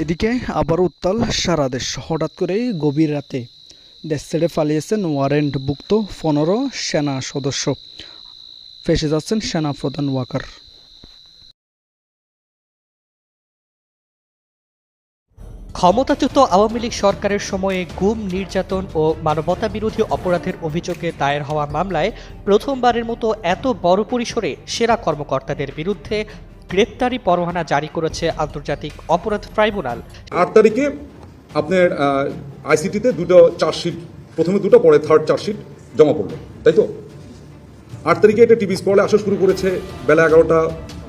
এদিকে আবার উত্তাল সারা দেশ। হঠাৎ করেই গভীর রাতে দেশ ছেড়ে পালিয়েছেন ওয়ারেন্টভুক্ত পনেরো সেনা সদস্য। ফেসে যাচ্ছেন সেনা প্রধান ওয়াকার। ক্ষমতাচ্যুত আওয়ামী লীগ সরকারের সময়ে গুম, নির্যাতন ও মানবতা বিরোধী অপরাধের অভিযোগে দায়ের হওয়া মামলায় প্রথমবারের মতো এত বড় পরিসরে সেরা কর্মকর্তাদের বিরুদ্ধে গ্রেপ্তারি পরোয়ানা জারি করেছে আন্তর্জাতিক অপরাধ ট্রাইব্যুনাল। আট তারিখে আপনার আইসিটিতে দুটো চার্জশিট প্রথমে দুটো পরে থার্ড চার্জশিট জমা পড়ল তাই তো? আট তারিখে এটা টিভি স্পলে আসা শুরু করেছে বেলা এগারোটা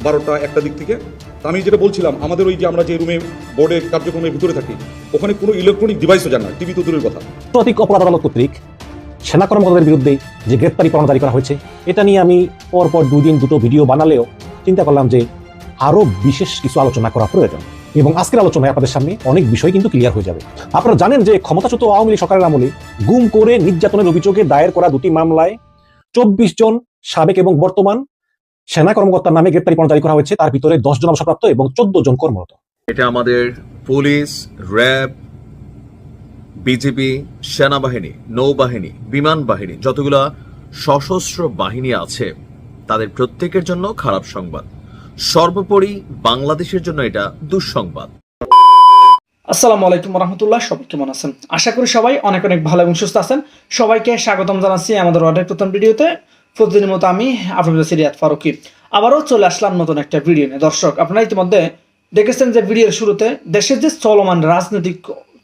বারোটা একটা দিক থেকে। আমি যেটা বলছিলাম আমাদের ওই যে আমরা যে রুমে বোর্ডের কার্যক্রমের ভিতরে থাকি ওখানে কোনো ইলেকট্রনিক ডিভাইসও যান না টিভি তো দূরের কথা। আন্তর্জাতিক অপরাধ আদালত কর্তৃক সেনা কর্মকর্তাদের বিরুদ্ধে যে গ্রেপ্তারি পরোয়ানা জারি করা হয়েছে এটা নিয়ে আমি পরপর দুই দিন দুটো ভিডিও বানালেও চিন্তা করলাম যে আরও বিশেষ কিছু আলোচনা করা প্রয়োজন। এবং আজকের আলোচনায় আপনাদের সামনে অনেক বিষয় কিন্তু ক্লিয়ার হয়ে যাবে। আপনারা জানেন যে ক্ষমতাচ্যুত আওয়ামী লীগ সরকারের আমলে গুম করে নির্যাতনের অভিযোগে দায়ের করা দুটি মামলায় চব্বিশ জন সাবেক এবং বর্তমান সেনা কর্মকর্তার নামে গ্রেপ্তারি পরোয়ানা জারি করা হয়েছে। তার ভিতরে দশ জন অবসরপ্রাপ্ত এবং চোদ্দ জন কর্মরত। এটা আমাদের পুলিশ, র্যাব বিজেপি সেনাবাহিনী, নৌবাহিনী, বিমান বাহিনী, যতগুলা সশস্ত্র বাহিনী আছে, তাদের প্রত্যেকের জন্য খারাপ সংবাদ। সর্বোপরি বাংলাদেশের জন্য এটা দুঃসংবাদ। আসসালামু আলাইকুম রহমতুল্লাহ, সবাই কেমন আছেন? আশা করি সবাই অনেক অনেক ভালো এবং সুস্থ আছেন। সবাইকে স্বাগতম জানাচ্ছি আমাদের অর্ডার প্রথম ভিডিওতে। প্রতিদিনের মতো আমি আপনাদের সিরিয়াত ফারুকি। আবারও চলে আসলাম নতুন একটা ভিডিও নিয়ে। দর্শক, আপনারা ইতিমধ্যে দেখেছেন যে ভিডিওর শুরুতে দেশের যে চলমান রাজনৈতিক,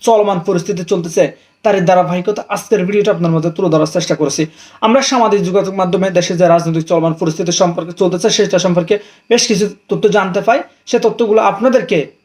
চলমান পরিস্থিতি চলতেছে তার ধারাবাহিকতা আজকের ভিডিওটা আপনার মধ্যে তুলে ধরার চেষ্টা করেছি। আমরা সামাজিক যোগাযোগ মাধ্যমে দেশের যে রাজনৈতিক চলমান পরিস্থিতি সম্পর্কে চলতেছে, সেটা সম্পর্কে বেশ কিছু তথ্য জানতে পাই। সে তথ্যগুলো আপনাদেরকে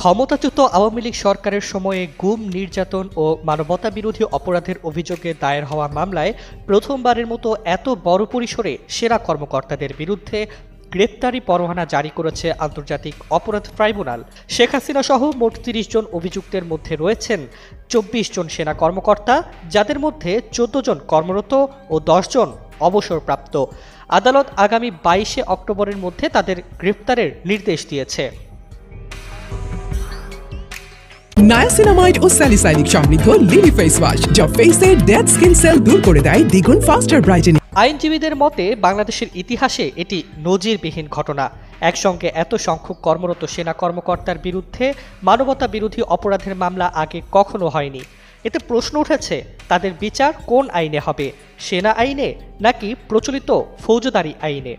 ক্ষমতাচ্যুত আওয়ামী লীগ সরকারের সময়ে গুম, নির্যাতন ও মানবতা বিরোধী অপরাধের অভিযোগে দায়ের হওয়া মামলায় প্রথমবারের মতো এত বড় পরিসরে সেরা কর্মকর্তাদের বিরুদ্ধে গ্রেপ্তারি পরোয়ানা জারি করেছে আন্তর্জাতিক অপরাধ ট্রাইব্যুনাল। শেখ হাসিনা সহ মোট তিরিশ জন অভিযুক্তের মধ্যে রয়েছেন চব্বিশ জন সেনা কর্মকর্তা, যাদের মধ্যে চোদ্দ জন কর্মরত ও দশ জন অবসরপ্রাপ্ত। আদালত আগামী বাইশে অক্টোবরের মধ্যে তাদের গ্রেপ্তারের নির্দেশ দিয়েছে। নায়াসিনামাইড ও স্যালিসাইনিক সমৃদ্ধ লিলি ফেস ওয়াশ, যা ফেসের ডেড স্কিন সেল দূর করে দেয় দ্বিগুণ ফাস্টার ব্রাইটেনিং আইনজীবীদের মতে, বাংলাদেশের ইতিহাসে এটি নজিরবিহীন ঘটনা। একসঙ্গে এত সংখ্যক কর্মরত সেনা কর্মকর্তার বিরুদ্ধে মানবতা বিরোধী অপরাধের মামলা আগে কখনো হয়নি। এতে প্রশ্ন উঠেছে, তাদের বিচার কোন আইনে হবে? সেনা আইনে নাকি প্রচলিত ফৌজদারি আইনে?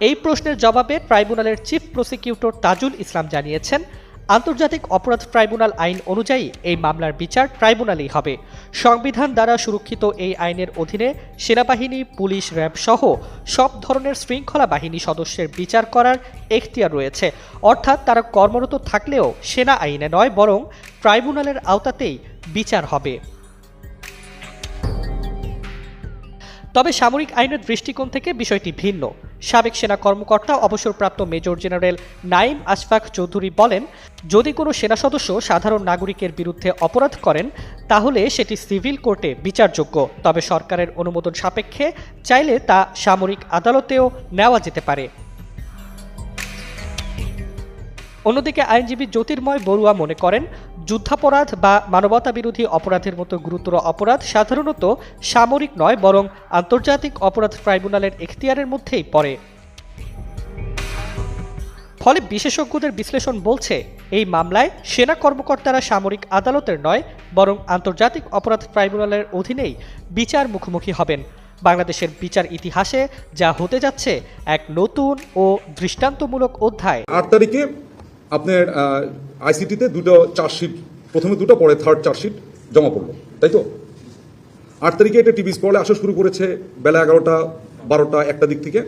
এই প্রশ্নের জবাবে ট্রাইব্যুনালের চিফ প্রসিকিউটর তাজুল ইসলাম জানিয়েছেন, আন্তর্জাতিক অপরাধ ট্রাইব্যুনাল আইন অনুযায়ী এই মামলার বিচার ট্রাইব্যুনালেই হবে। সংবিধান দ্বারা সুরক্ষিত এই আইনের অধীনে সেনাবাহিনী, পুলিশ, র্যাব সহ সব ধরনের শৃঙ্খলা বাহিনী সদস্যের বিচার করার এখতিয়ার রয়েছে। অর্থাৎ তারা কর্মরত থাকলেও সেনা আইনে নয়, বরং ট্রাইব্যুনালের আওতাতেই বিচার হবে। তবে সামরিক আইনের দৃষ্টিকোণ থেকে বিষয়টি ভিন্ন। সাবেক সেনা কর্মকর্তা, অবসরপ্রাপ্ত মেজর জেনারেল নাইম আশফাক চৌধুরী বলেন, যদি কোনো সেনা সদস্য সাধারণ নাগরিকের বিরুদ্ধে অপরাধ করেন, তাহলে সেটি সিভিল কোর্টে বিচারযোগ্য। তবে সরকারের অনুমোদন সাপেক্ষে চাইলে তা সামরিক আদালতেও নেওয়া যেতে পারে। অন্যদিকে আইনজীবী জ্যোতির্ময় বড়ুয়া মনে করেন যুদ্ধাপরাধ বা মানবতা বিরোধী অপরাধের মতো গুরুতর অপরাধ সাধারণত সামরিক নয়, বরং আন্তর্জাতিক অপরাধ ট্রাইব্যুনালের এখতিয়ারের মধ্যেই পড়ে। ফলে বিশেষজ্ঞদের বিশ্লেষণ বলছে, এই মামলায় সেনা কর্মকর্তারা সামরিক আদালতের নয়, বরং আন্তর্জাতিক অপরাধ ট্রাইব্যুনালের অধীনেই বিচার মুখোমুখি হবেন। বাংলাদেশের বিচার ইতিহাসে যা হতে যাচ্ছে এক নতুন ও দৃষ্টান্তমূলক অধ্যায়। আট তারিখে আপনার আইসিটিতে দুটো চার্জশিট, প্রথমে দুটো, পরে থার্ড চার্জশিট জমা পড়ল, তাই তো? আট তারিখে এটা টিভি স্পলে আসা শুরু করেছে, বেলা এগারোটা, বারোটা, একটা দিক থেকে।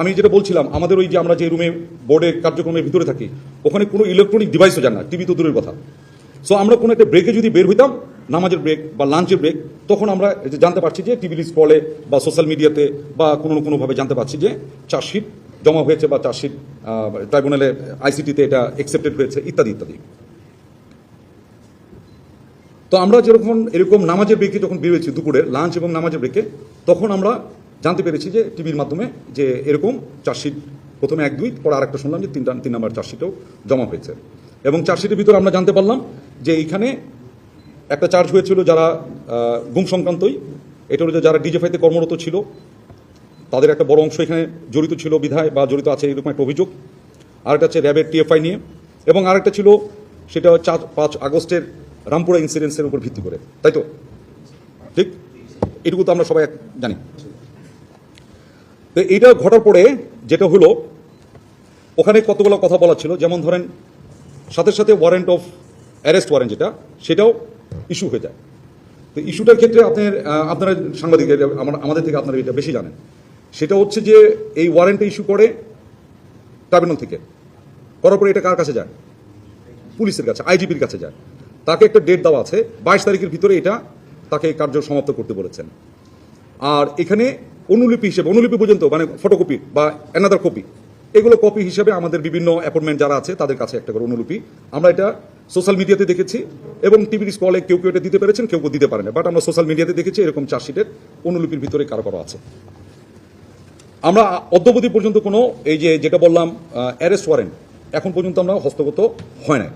আমি যেটা বলছিলাম, আমাদের ওই যে আমরা যে রুমে বোর্ডে কার্যক্রমের ভিতরে থাকি, ওখানে কোনো ইলেকট্রনিক ডিভাইসও যান না টিভি তো দূরের কথা। সো আমরা কোনো একটা ব্রেকে যদি বের হইতাম, নামাজের ব্রেক বা লাঞ্চের ব্রেক তখন আমরা জানতে পারছি যে টিভি স্ক্রলে বা সোশ্যাল মিডিয়াতে বা কোনো কোনোভাবে জানতে পারছি যে চার্জশিট জমা হয়েছে বা চার্জশিট ট্রাইব্যুনালে আইসিটিতে এটা অ্যাকসেপ্টেড হয়েছে, ইত্যাদি ইত্যাদি। তো আমরা যেরকম, এরকম নামাজের ব্রেকে যখন বেরিয়েছি দুপুরে লাঞ্চ এবং নামাজের ব্রেকে তখন আমরা জানতে পেরেছি যে টিভির মাধ্যমে যে এরকম চার্জশিট, প্রথমে এক, দুই, পরে আরেকটা শুনলাম যে তিনটা, তিন নম্বর চার্জশিটও জমা হয়েছে। এবং চার্জশিটের ভিতরে আমরা জানতে পারলাম যে এইখানে একটা চার্জ হয়েছিল যারা গুম সংক্রান্তই, এটা হলো যে যারা ডিজেফাইতে কর্মরত ছিল তাদের একটা বড় অংশ এখানে জড়িত ছিল বিধায় বা জড়িত আছে এরকম একটা অভিযোগ। আরেকটা হচ্ছে র্যাবের টিএফআই নিয়ে এবং আরেকটা ছিল সেটা চার, পাঁচ আগস্টের রামপুরা ইনসিডেন্সের উপর ভিত্তি করে। তাই তো? ঠিক? এটুকু তো আমরা সবাই জানি। তো এইটা ঘটার পরে যেটা হলো, ওখানে কতগুলো কথা বলা ছিল? যেমন ধরেন, সাথে সাথে ওয়ারেন্ট অফ অ্যারেস্ট ওয়ারেন্ট যেটা, সেটাও ইস্যু হয়ে যায়। তো ইস্যুটার ক্ষেত্রে আপনার আপনারা সাংবাদিক আমাদের থেকে আপনারা এটা বেশি জানেন। সেটা হচ্ছে যে এই ওয়ারেন্টটা ইস্যু করে ট্রাইব্যুনাল থেকে। করার পরে এটা কার কাছে যায়? পুলিশের কাছে আইজিপির কাছে যায়। তাকে একটা ডেট দেওয়া আছে, বাইশ তারিখের ভিতরে এটা তাকে কার্য সমাপ্ত করতে বলেছেন। আর এখানে অনুলিপি হিসেবে, অনুলিপি পর্যন্ত মানে ফটোকপি বা অ্যানাদার কপি এগুলো কপি হিসেবে আমাদের বিভিন্ন অ্যাপয়েন্টমেন্ট যারা আছে, তাদের কাছে একটা করে অনুলিপি। আমরা এটা সোশ্যাল মিডিয়াতে দেখেছি এবং টিভির স্কলে কেউ কেউ এটা দিতে পেরেছেন, কেউ কেউ দিতে পারেন। বাট আমরা সোশ্যাল মিডিয়াতে দেখেছি, এরকম চার্জশিটের অনুলিপির ভিতরে কারও কারও আছে। আমরা অদ্যবধি পর্যন্ত কোনো, এই যে যেটা বললাম অ্যারেস্ট ওয়ারেন্ট এখন পর্যন্ত আমরা হস্তগত হয় নাই।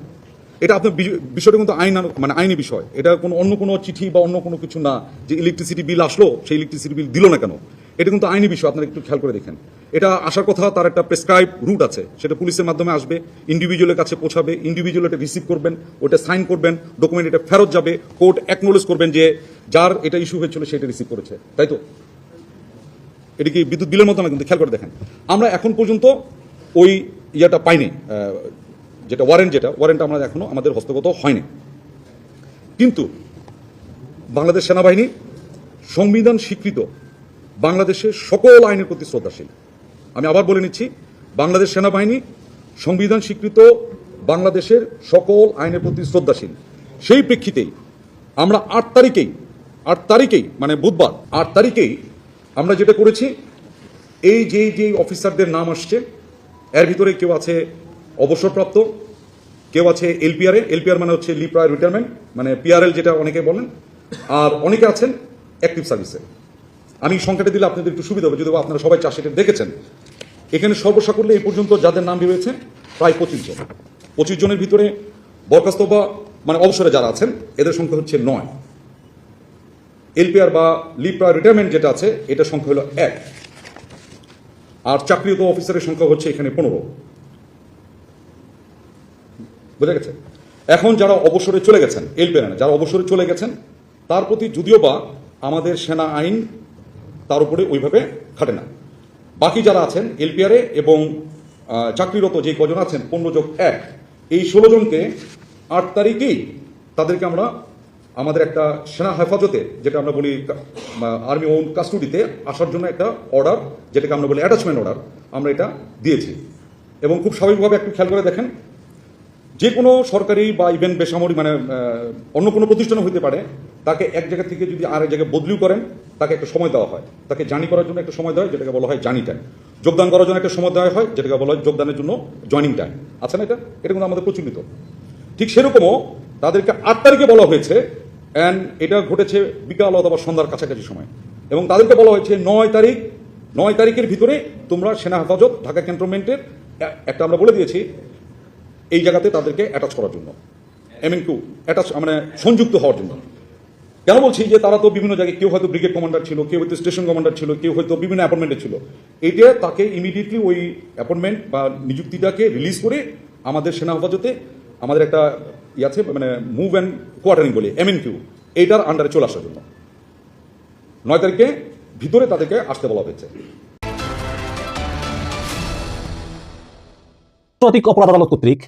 এটা আপনার বিষয়টা কিন্তু আইন মানে আইনি বিষয়। এটা কোনো অন্য কোনো চিঠি বা অন্য কোনো কিছু না যে ইলেকট্রিসিটি বিল আসলো, সেই ইলেকট্রিসিটি বিল দিল না কেন? এটা কিন্তু আইনি বিষয়, আপনারা একটু খেয়াল করে দেখেন। এটা আসার কথা, তার একটা প্রেসক্রাইব রুট আছে। সেটা পুলিশের মাধ্যমে আসবে ইন্ডিভিজুয়ালের কাছে পৌঁছাবে ইন্ডিভিজুয়াল এটা রিসিভ করবেন, ওটা সাইন করবেন ডকুমেন্ট এটা ফেরত যাবে কোর্ট অ্যাকনোলেজ করবেন যে, যার এটা ইস্যু হয়েছিল, সেটা রিসিভ করেছে। তাই তো? এটা কি বিদ্যুৎ বিলের মতো না কিন্তু খেয়াল করে দেখেন। আমরা এখন পর্যন্ত ওই ইয়েটা পাইনি যেটা ওয়ারেন্ট যেটা ওয়ারেন্ট আমরা এখনও আমাদের হস্তগত হয়নি। কিন্তু বাংলাদেশ সেনাবাহিনী সংবিধান স্বীকৃত বাংলাদেশের সকল আইনের প্রতি শ্রদ্ধাশীল। আমি আবার বলে নিচ্ছি, বাংলাদেশ সেনাবাহিনী সংবিধান স্বীকৃত বাংলাদেশের সকল আইনের প্রতি শ্রদ্ধাশীল। সেই প্রেক্ষিতেই আমরা আট তারিখেই আট তারিখেই মানে বুধবার, আট তারিখেই আমরা যেটা করেছি, এই যে যে অফিসারদের নাম আসছে, এর ভিতরে কেউ আছে অবসরপ্রাপ্ত, কেউ আছে এলপিআরে, এলপিআর মানে হচ্ছে লি প্রায় রিটায়ারমেন্ট মানে পিআরএল যেটা অনেকে বলেন, আর অনেকে আছেন অ্যাক্টিভ সার্ভিসে আমি সংখ্যাটা দিলে আপনাদের একটু সুবিধা হবে যদি আপনারা সবাই চাষিটা দেখেছেন। এখানে সর্বসাকল্যে এই পর্যন্ত যাদের নাম বেরিয়েছে প্রায় পঁচিশ জন। পঁচিশ জনের ভিতরে বরখাস্ত বা মানে অবসরে যারা আছেন, এদের সংখ্যা হচ্ছে নয়। এলপিআর বা লিপ্রা রিটায়ারমেন্ট যেটা আছে এটার সংখ্যা হলো এক। আর চাকরিরত অফিসারের সংখ্যা হচ্ছে এখানে পনেরো। বোঝা গেছে? এখন যারা অবসরে চলে গেছেন, এলপিআর যারা অবসরে চলে গেছেন, তার প্রতি যদিও বা আমাদের সেনা আইন তার উপরে ওইভাবে খাটে না। বাকি যারা আছেন, এলপিআরে এবং চাকরিরত যে কজন আছেন, পনেরো যোগ এক, এই ষোলো জনকে আট তারিখেই তাদেরকে আমরা আমাদের একটা সেনা হেফাজতে, যেটা আমরা বলি আর্মি ওন কাস্টডিতে আসার জন্য একটা অর্ডার যেটাকে আমরা বলি অ্যাটাচমেন্ট অর্ডার আমরা এটা দিয়েছি। এবং খুব স্বাভাবিকভাবে একটু খেয়াল করে দেখেন, যে কোনো সরকারি বা ইভেন বেসামরিক মানে অন্য কোনো প্রতিষ্ঠান হতে পারে, তাকে এক জায়গা থেকে যদি আর এক জায়গায় বদলিও করেন, তাকে একটা সময় দেওয়া হয়। তাকে জানি করার জন্য একটা সময় দেওয়া হয়, যেটাকে বলা হয় জানি টাইম যোগদান করার জন্য একটা সময় দেওয়া হয়, যেটাকে বলা হয় যোগদানের জন্য জয়নিং টাইম আছে না এটা? এটা কিন্তু আমাদের প্রচলিত। ঠিক সেরকমও তাদেরকে আট তারিখে বলা হয়েছে অ্যান্ড এটা ঘটেছে বিকাল অথবা সন্ধ্যার কাছাকাছি সময়। এবং তাদেরকে বলা হয়েছে নয় তারিখ, নয় তারিখের ভিতরে তোমরা সেনা হেফাজত, ঢাকা ক্যান্টনমেন্টের একটা আমরা বলে দিয়েছি, এই জায়গাতে তাদেরকে অ্যাটাচ করার জন্য। এম এন কিউ অ্যাটাচ মানে সংযুক্ত হওয়ার জন্য। কেন বলছি যে তারা তো বিভিন্ন জায়গায়, কেউ হয়তো ব্রিগেড কমান্ডার ছিল, কেউ হয়তো স্টেশন কমান্ডার ছিল, কেউ হয়তো বিভিন্ন অ্যাপয়েন্টমেন্টে ছিল। এটা তাকে ইমিডিয়েটলি ওই অ্যাপয়েন্টমেন্ট বা নিযুক্তিটাকে রিলিজ করে আমাদের সেনা হেফাজতে, আমাদের একটা ই আছে মানে মুভ অ্যান্ড কোয়ার্টারিং বলি এম এন কিউ এইটার আন্ডারে চলে আসার জন্য। নয় তারিখে ভিতরে তাদেরকে আসতে বলা হয়েছে। আন্তর্জাতিক অপরাধ আদালত কর্তৃক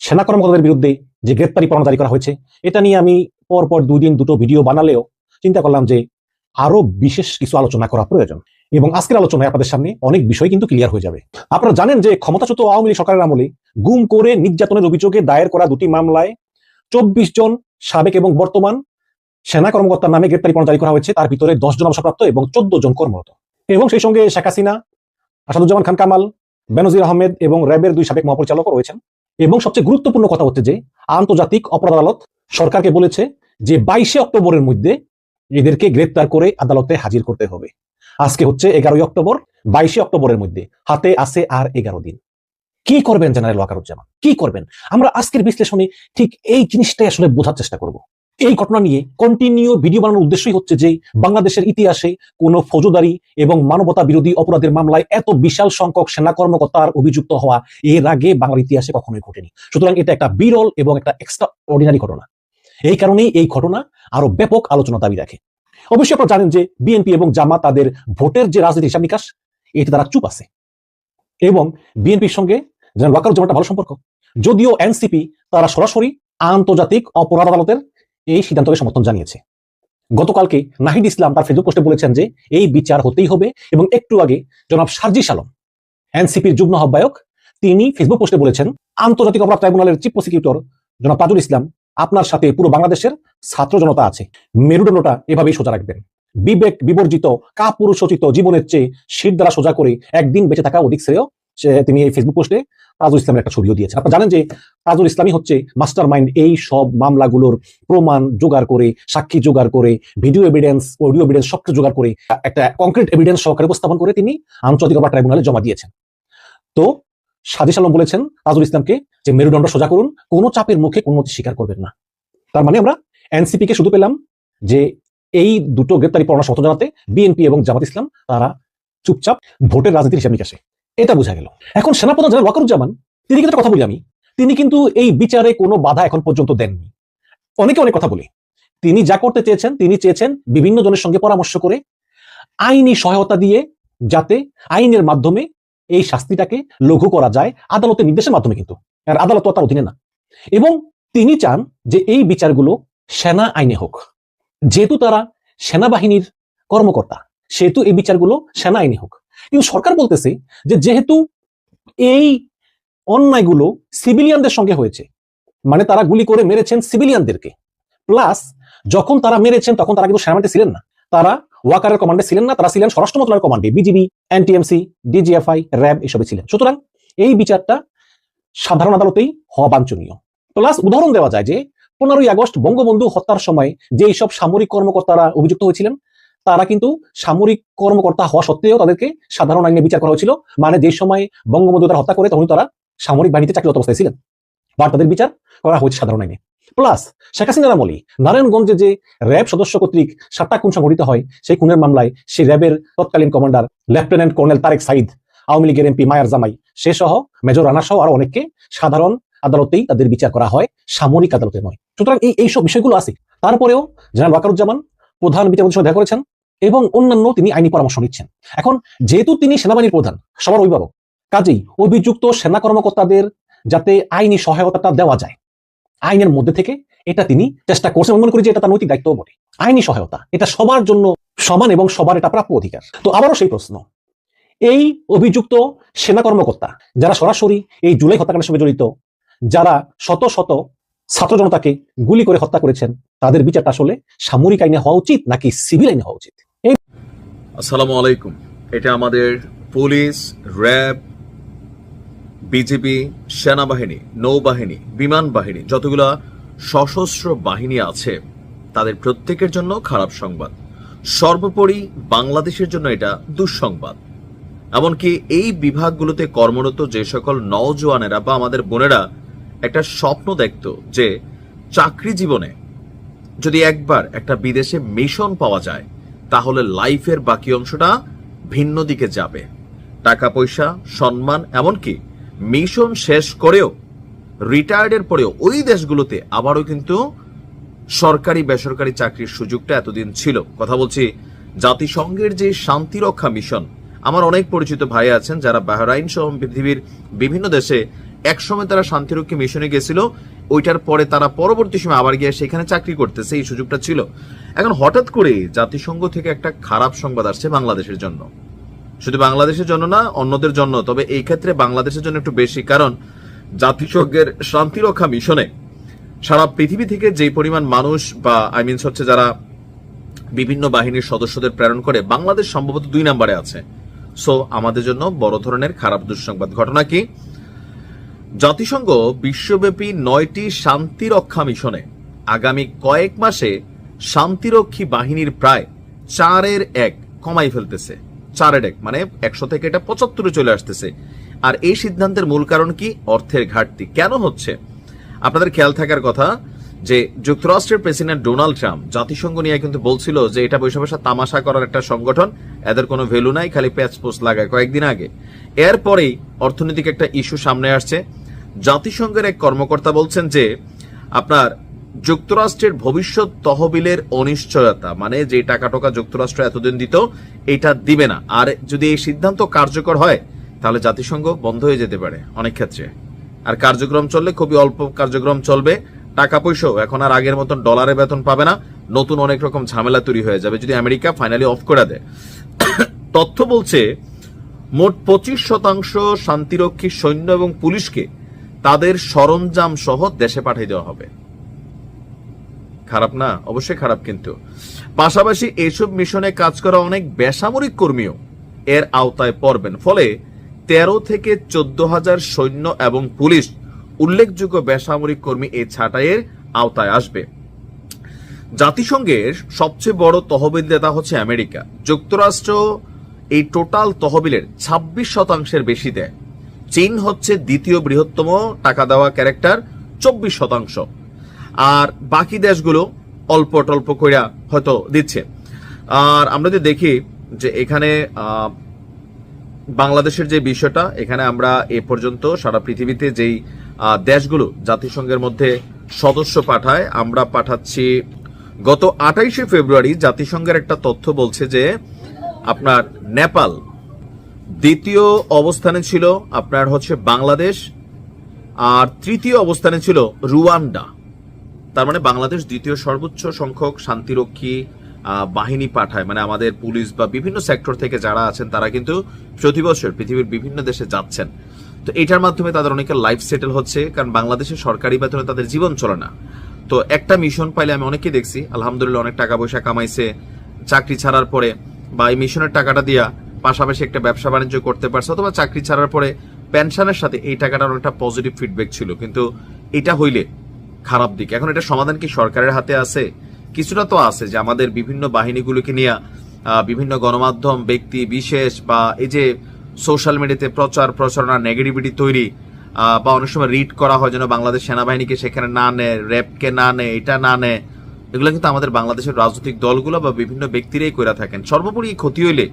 সেনা কর্মকর্তাদের বিরুদ্ধে যে গ্রেপ্তারি পরোয়ানা জারি করা হয়েছে, এটা নিয়ে আমি পরপর দুই দিন দুটো ভিডিও বানালেও চিন্তা করলাম যে আরও বিশেষ কিছু আলোচনা করা প্রয়োজন। এবং আজকের আলোচনায় আপনাদের সামনে অনেক বিষয় কিন্তু ক্লিয়ার হয়ে যাবে। আপনারা জানেন যে ক্ষমতাচ্যুত আওয়ামী লীগ সরকারের আমলে গুম করে নির্যাতনের অভিযোগে দায়ের করা দুটি মামলায় চব্বিশ জন সাবেক এবং বর্তমান সেনা কর্মকর্তার নামে গ্রেপ্তারি পরোয়ানা জারি করা হয়েছে। তার ভিতরে দশ জন অবসরপ্রাপ্ত এবং চোদ্দ জন কর্মরত। এবং সেই সঙ্গে শেখ হাসিনা, আসাদুজ্জামান খান কামাল, বেনজির আহমেদ এবং র্যাবের দুই সাবেক মহাপরিচালকও রয়েছেন। এবং সবচেয়ে গুরুত্বপূর্ণ কথা হচ্ছে যে, আন্তর্জাতিক অপরাধ আদালত সরকারকে বলেছে যে, বাইশে অক্টোবরের মধ্যে এদেরকে গ্রেপ্তার করে আদালতে হাজির করতে হবে। আজকে হচ্ছে এগারোই অক্টোবর, বাইশে অক্টোবরের মধ্যে। হাতে আছে আর এগারো দিন। কি করবেন জেনারেল ওয়াকারুজ্জামান? কি করবেন? আমরা আজকের বিশ্লেষণে ঠিক এই জিনিসটাই আসলে বোঝার চেষ্টা করব। এই ঘটনা নিয়ে কন্টিনিউ ভিডিও বানানোর উদ্দেশ্যই হচ্ছে যে, বাংলাদেশের ইতিহাসে কোন ফৌজদারি এবং মানবতা বিরোধী অপরাধের মামলায় এত বিশাল সংখ্যক সেনা কর্মকর্তার অভিযুক্ত হওয়া এর আগে বাংলার ইতিহাসে কখনোই ঘটেনি। সুতরাং এটা একটা বিরল এবং একটা এক্সট্রা অর্ডিনারি ঘটনা। এই কারণেই এই ঘটনা আরও ব্যাপক আলোচনা দাবি রাখে। অবশ্যই আপনারা জানেন যে বিএনপি এবং জামা তাদের ভোটের যে রাজনীতি হিসাব নিকাশ এতে তারা চুপ আছে। এবং বিএনপির সঙ্গে যেন ওয়াকারুজ্জামানটা ভালো সম্পর্ক, যদিও এনসিপি তারা সরাসরি আন্তর্জাতিক অপরাধ আদালতের এই সিদ্ধান্তকে সমর্থন জানিয়েছে। গতকালকে নাহিদ ইসলাম তার ফেসবুক পোস্টে বলেছেন যে এই বিচার হতেই হবে এবং একটু আগে জনাব সার্জিস আলম, এনসিপির যুগ্ম আহ্বায়ক, তিনি ফেসবুক পোস্টে বলেছেন, আন্তর্জাতিক অপরাধ ট্রাইব্যুনালের চিফ প্রসিকিউটর জনাব তাজুল ইসলাম আপনার সাথে পুরো বাংলাদেশের ছাত্র জনতা আছে। মেরুদণ্ডটা এভাবেই সোজা রাখবেন। বিবেক বিবর্জিত, কাপুরুষোচিত জীবনের চেয়ে শীত দ্বারা সোজা করে একদিন বেঁচে থাকা অধিক শ্রেয় তিনি এই ফেসবুক পোস্টে তাজুল ইসলামের একটা ছবিও দিয়েছেন। আপনারা জানেন যে তাজুল ইসলামই হচ্ছে মাস্টার মাইন্ড এই সব মামলাগুলোর প্রমাণ জোগাড় করে, সাক্ষী জোগাড় করে ভিডিও এভিডেন্স অডিও এভিডেন্স সবকিছু জোগাড় করে, একটা কংক্রিট এভিডেন্স সহকারে উপস্থাপন করে তিনি আন্তর্জাতিক ট্রাইব্যুনালে জমা দিয়েছেন। তো সাদিস আলম বলেছেন তাজুল ইসলামকে যে মেরুদণ্ড সোজা করুন, কোনো চাপের মুখে কোনো স্বীকার করবেন না। তার মানে আমরা এনসিপি কে শুধু পেলাম যে এই দুটো গ্রেপ্তারি পরোয়ানা সমর্থন জানাতে বিএনপি এবং জামাত ইসলাম তারা চুপচাপ ভোটের রাজনীতির হিসাব নিকাশে। এটা বোঝা গেল। এখন সেনাপ্রধান জেনারেল ওয়াকারুজ্জামান, তিনি কিন্তু কথা বলি আমি। তিনি কিন্তু এই বিচারে কোনো বাধা এখন পর্যন্ত দেননি। অনেকে অনেক কথা বলি। তিনি যা করতে চেয়েছেন, তিনি চেয়েছেন বিভিন্ন জনের সঙ্গে পরামর্শ করে আইনি সহায়তা দিয়ে যাতে আইনের মাধ্যমে এই শাস্তিটাকে লঘু করা যায় আদালতের নির্দেশের মাধ্যমে কিন্তু। আর আদালত তার অধীনে না। এবং তিনি চান যে এই বিচারগুলো সেনা আইনে হোক। যেহেতু তারা সেনাবাহিনীর কর্মকর্তা, সেহেতু এই বিচারগুলো সেনা আইনে হোক। কিন্তু সরকার বলতেছে যে যেহেতু এই অন্যায়গুলো সিভিলিয়ানদের সঙ্গে হয়েছে মানে তারা গুলি করে মেরেছেন সিভিলিয়ানদেরকে, প্লাস যখন তারা মেরেছেন তখন তারা কিন্তু সেনাবাহিনীতে ছিলেন না। তারা ওয়াকারের কমান্ডে ছিলেন না, তারা ছিলেন স্বরাষ্ট্র মন্ত্রণালয়ের কমান্ডে বিজিবি এনটিএমসি ডিজিএফআই র্যাব এসবে ছিলেন। সুতরাং এই বিচারটা সাধারণ আদালতেই হওয়া বাঞ্ছনীয়। প্লাস উদাহরণ দেওয়া যায় যে, পনেরোই আগস্ট বঙ্গবন্ধু হত্যার সময় যে সব সামরিক কর্মকর্তারা অভিযুক্ত হয়েছিলেন, তারা কিন্তু সামরিক কর্মকর্তা হওয়া সত্ত্বেও তাদেরকে সাধারণ আইনে বিচার করা হয়েছিল। মানে যে সময় বঙ্গবন্ধু তারা হত্যা করে তখন তারা সামরিক বাহিনীতে চাকরিরত অবস্থায় ছিলেন। বা তাদের বিচার করা হয়েছে সাধারণ আইনে। প্লাস শেখ হাসিনার আমলে নারায়ণগঞ্জে যে র্যাব সদস্য কর্তৃক সাতটা খুন সংঘটিত হয়, সেই খুনের মামলায় সেই র্যাবের তৎকালীন commander lieutenant colonel Tareq Sayeed Awami লীগের এমপি মায়ার জামাই, সে সহ মেজর রানা সহ আরও অনেককে সাধারণ আদালতেই তাদের বিচার করা হয়, সামরিক আদালতে নয়। সুতরাং এই, এইসব বিষয়গুলো আছে। তারপরেও জেনারেল ওয়াকারুজ্জামান প্রধান বিচারপতির সঙ্গে দেখা করেছেন এবং অন্যান্য তিনি আইনি পরামর্শ নিচ্ছেন। এখন যেহেতু তিনি সেনাবাহিনীর প্রধান, সবার অভিভাবক, কাজেই অভিযুক্ত সেনা কর্মকর্তাদের যাতে আইনি সহায়তাটা দেওয়া যায়। আইনের মধ্যে থেকে এটা তিনি চেষ্টা করছেন, আমি মনে করি যে এটা তার নৈতিক দায়িত্ব বটে। আইনি সহায়তা, এটা সবার জন্য সমান এবং সবার এটা প্রাপ্য অধিকার। তো আবারও সেই প্রশ্ন, এই অভিযুক্ত সেনা কর্মকর্তা যারা সরাসরি এই জুলাই হত্যাকাণ্ডের সঙ্গে জড়িত, যারা শত শত ছাত্র জনতাকে গুলি করে হত্যা করেছেন, তাদের বিচারটা আসলে সামরিক আইনে হওয়া উচিত নাকি সিভিল আইনে হওয়া উচিত? আসসালামু আলাইকুম। এটা আমাদের পুলিশ, র্যাব বিজেপি সেনাবাহিনী, নৌবাহিনী, বিমান বাহিনী, যতগুলা সশস্ত্র বাহিনী আছে, তাদের প্রত্যেকের জন্য খারাপ সংবাদ। সর্বোপরি বাংলাদেশের জন্য এটা দুঃসংবাদ। এমনকি এই বিভাগগুলোতে কর্মরত যে সকল নওজোয়ানেরা বা আমাদের বোনেরা একটা স্বপ্ন দেখত যে চাকরি জীবনে যদি একবার একটা বিদেশে মিশন পাওয়া যায়, তাহলে লাইফের বাকি অংশটা ভিন্ন দিকে যাবে। টাকা, পয়সা, সম্মান, এমনকি মিশন শেষ করেও রিটায়ার্ডের পরেও ওই দেশগুলোতে আবারও কিন্তু সরকারি, বেসরকারি চাকরির সুযোগটা এতদিন ছিল। কথা বলছি জাতিসংঘের যে শান্তিরক্ষা মিশন। আমার অনেক পরিচিত ভাই আছেন যারা বাহরাইন সহ পৃথিবীর বিভিন্ন দেশে একসময় তারা শান্তিরক্ষী মিশনে গেছিল, ওইটার পরে তারা পরবর্তী সময় আবার গিয়ে সেখানে চাকরি করতেছে, এই সুযোগটা ছিল। এখন হঠাৎ করে জাতিসংঘ থেকে একটা খারাপ সংবাদ আসছে বাংলাদেশের জন্য। শুধু বাংলাদেশের জন্য না, অন্যদের জন্য। তবে এই ক্ষেত্রে বাংলাদেশের জন্য একটু বেশি, কারণ জাতিসংঘের শান্তিরক্ষা মিশনে সারা পৃথিবী থেকে যে পরিমাণ মানুষ বা আই মিনস হচ্ছে যারা বিভিন্ন বাহিনীর সদস্যদের প্রেরণ করে, বাংলাদেশ সম্ভবত দুই নম্বরে আছে। সো আমাদের জন্য বড় ধরনের খারাপ দুঃসংবাদ ঘটনা কি? জাতিসংঘ বিশ্বব্যাপী নয়টি শান্তিরক্ষা মিশনে আগামী কয়েক মাসে শান্তিরক্ষী বাহিনীর প্রায় চারের এক কমাই ফেলতেছে। চারের এক মানে একশো থেকে এটা পঁচাত্তরে চলে আসতেছে। আর এই সিদ্ধান্তের মূল কারণ কি? অর্থের ঘাটতি। কেন হচ্ছে? আপনাদের খেয়াল থাকার কথা যে যুক্তরাষ্ট্রের প্রেসিডেন্ট ডোনাল্ড ট্রাম্প জাতিসংঘ নিয়ে কিন্তু বলছিল যে এটা বৈশা বৈশা তামাশা করার একটা সংগঠন, এদের কোনো ভ্যালু নাই, খালি প্যাচ পোস্ট লাগায় কয়েকদিন আগে। এরপরেই অর্থনৈতিক একটা ইস্যু সামনে আসছে। জাতিসংঘের এক কর্মকর্তা বলছেন যে আপনার যুক্তরাষ্ট্রের ভবিষ্যৎ তহবিলের অনিশ্চয়তা মানে যে টাকা টোকা যুক্তরাষ্ট্র এতদিন দিত, এটা দিবে না। আর যদি এই সিদ্ধান্ত কার্যকর হয়, তাহলে জাতিসংঘ বন্ধ হয়ে যেতে পারে অনেক ক্ষেত্রে। আর কার্যক্রম চললে খুবই অল্প কার্যক্রম চলবে। টাকা পয়সাও এখন আর আগের মতন ডলারে বেতন পাবে না। নতুন অনেক রকম ঝামেলা তৈরি হয়ে যাবে যদি আমেরিকা ফাইনালি অফ করে দেয়। তথ্য বলছে, মোট পঁচিশ শতাংশ শান্তিরক্ষী সৈন্য এবং পুলিশকে তাদের সরঞ্জাম সহ দেশে পাঠিয়ে দেওয়া হবে। খারাপ না, অবশ্যই খারাপ কিন্তু। পাশাপাশি এইসব মিশনে কাজ করা অনেক বেসামরিক কর্মীও এর আওতায় পড়বেন। ফলে তেরো থেকে চোদ্দ হাজার সৈন্য এবং পুলিশ উল্লেখযোগ্য বেসামরিক কর্মী এই ছাঁটাইয়ের আওতায় আসবে। জাতিসংঘের সবচেয়ে বড় তহবিল দেতা হচ্ছে আমেরিকা। যুক্তরাষ্ট্র এই টোটাল তহবিলের ২৬ শতাংশের বেশি দেয়। চীন হচ্ছে দ্বিতীয় বৃহত্তম টাকা দেওয়া ক্যারেক্টার, চব্বিশ শতাংশ। আর বাকি দেশগুলো অল্প টল্প কইরা হয়তো দিচ্ছে। আর আমরা যদি দেখি যে এখানে বাংলাদেশের যে বিষয়টা, এখানে আমরা এ পর্যন্ত সারা পৃথিবীতে যেই দেশগুলো জাতিসংঘের মধ্যে সদস্য পাঠায়, আমরা পাঠাচ্ছি গত আঠাইশে ফেব্রুয়ারি জাতিসংঘের একটা তথ্য বলছে যে আপনার নেপাল দ্বিতীয় অবস্থানে ছিল আপনার হচ্ছে বাংলাদেশ, আর তৃতীয় অবস্থানে ছিল রুয়ান্ডা। তার মানে বাংলাদেশ দ্বিতীয় সর্বোচ্চ সংখ্যক শান্তিরক্ষী বাহিনী পাঠায়। মানে আমাদের পুলিশ বা বিভিন্ন সেক্টর থেকে যারা আছেন, তারা কিন্তু প্রতি বছর পৃথিবীর বিভিন্ন দেশে যাচ্ছেন। তো এটার মাধ্যমে তাদের অনেকের লাইফ সেটেল হচ্ছে, কারণ বাংলাদেশের সরকারি বেতনে তাদের জীবন চলে না। তো একটা মিশন পাইলে আমি অনেকেই দেখছি, আলহামদুলিল্লাহ অনেক টাকা পয়সা কামাইছে, চাকরি ছাড়ার পরে বা এই মিশনের টাকাটা দিয়া পাশাপাশি একটা ব্যবসা বাণিজ্য করতে পারছে, অথবা চাকরি ছাড়ার পরে পেনশনের সাথে এই টাকাটার অনেকটা পজিটিভ ফিডব্যাক ছিল। কিন্তু এটা হইলে খারাপ দিক। এখন এটা সমাধান কি সরকারের হাতে আছে? কিছুটা তো আছে যে আমাদের বিভিন্ন বাহিনীগুলোকে নিয়ে বিভিন্ন গণমাধ্যম, ব্যক্তি বিশেষ বা এই যে সোশ্যাল মিডিয়াতে প্রচার, প্রচারণা, নেগেটিভিটি তৈরি বা অনেক সময় রিড করা হয় যেন বাংলাদেশ সেনাবাহিনীকে সেখানে না নেয়, র্যাবকে না নেয়, এটা না নেয়, এগুলো কিন্তু আমাদের বাংলাদেশের রাজনৈতিক দলগুলো বা বিভিন্ন ব্যক্তিরাই করে থাকেন। সর্বোপরি ক্ষতি হইলে,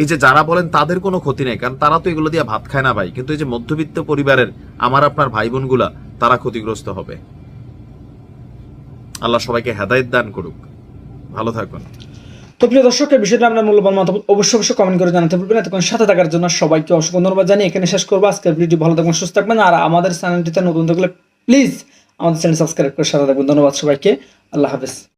এই যে যারা বলেন তাদের কোনো ক্ষতি নেই, কারণ তারা তো এগুলো দিয়ে ভাত খায় না ভাই, কিন্তু এই যে মধ্যবিত্ত পরিবারের, আমার আপনার ভাই বোনগুলা তারা ক্ষতিগ্রস্ত হবে। আল্লাহ সবাইকে হেদায়ত দান করুক। ভালো থাকুন। তো প্রিয় দর্শক এই বিষয়টা আপনার মূল্যবান মতামত অবশ্যই অবশ্যই কমেন্ট করে জানাতে ভুলবেন এতক্ষণ সাথে থাকার জন্য সবাইকে অসংখ্য ধন্যবাদ জানিয়ে এখানে শেষ করব। আজকের ভিডিও ভালো থাকবেন, সুস্থ থাকবেন। আর আমাদের চ্যানেলটিতে নতুন থাকলে প্লিজ আমাদের চ্যানেল সাবস্ক্রাইব করে সাথে থাকবেন। ধন্যবাদ সবাইকে। আল্লাহ হাফেজ।